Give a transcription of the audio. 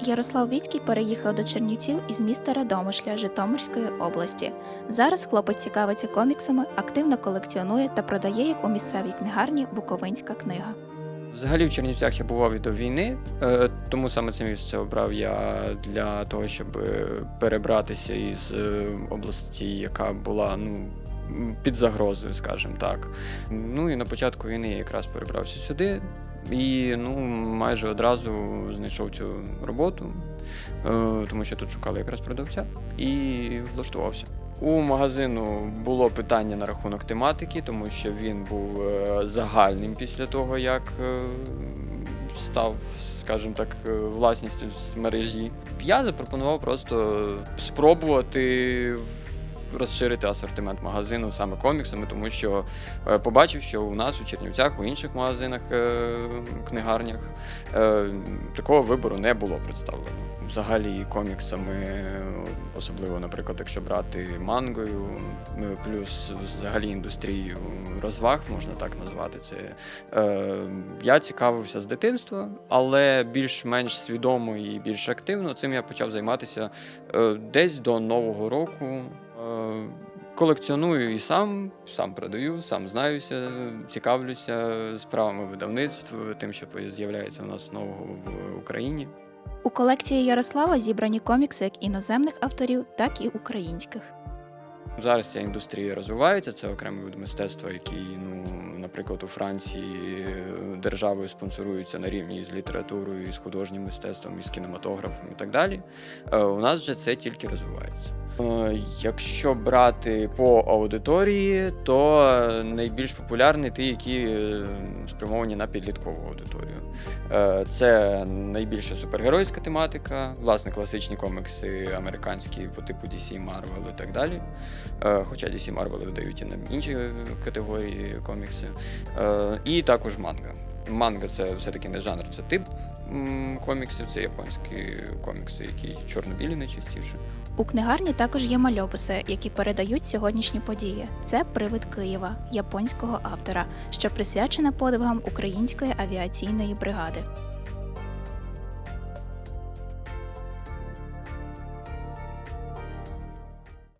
Ярослав Віцький переїхав до Чернівців із міста Радомишля Житомирської області. Зараз хлопець цікавиться коміксами, активно колекціонує та продає їх у місцевій книгарні Буковинська книга. Взагалі в Чернівцях я бував і до війни, е, тому саме це місце обрав я для того, щоб е, перебратися із е, області, яка була ну, під загрозою, скажімо так. Ну і на початку війни я якраз перебрався сюди і ну, майже одразу знайшов цю роботу, е, тому що тут шукали якраз продавця і влаштувався. У магазину було питання на рахунок тематики, тому що він був е, загальним після того, як е, став, скажімо так, власністю з мережі. Я запропонував просто спробувати розширити асортимент магазину саме коміксами, тому що е, побачив, що у нас у Чернівцях, у інших магазинах, е, книгарнях е, такого вибору не було представлено. Взагалі коміксами, особливо, наприклад, якщо брати мангою, плюс взагалі індустрію розваг, можна так назвати це. Я цікавився з дитинства, але більш-менш свідомо і більш активно цим я почав займатися десь до Нового року. Е, Колекціоную і сам, сам продаю, сам знаюся, цікавлюся справами видавництв, тим, що з'являється у нас нового в Україні. У колекції Ярослава зібрані комікси як іноземних авторів, так і українських. Зараз ця індустрія розвивається, це окремий вид мистецтва, який, ну, наприклад, у Франції е, державою спонсорується на рівні з літературою, і з художнім мистецтвом, і з кінематографом і так далі. Е, У нас вже це тільки розвивається. Е, Якщо брати по аудиторії, то найбільш популярні ті, які е, спрямовані на підліткову аудиторію. Е, Це найбільше супергеройська тематика, власне, класичні комікси американські по типу DC, Marvel і так далі. Хоча DC Marvel видають і на інші категорії комікси. Е, І також манга. Манга це все-таки не жанр, це тип коміксів, це японські комікси, які чорно-білі найчастіше. У книгарні також є мальописи, які передають сьогоднішні події. Це Привид Києва японського автора, що присвячена подвигам української авіаційної бригади.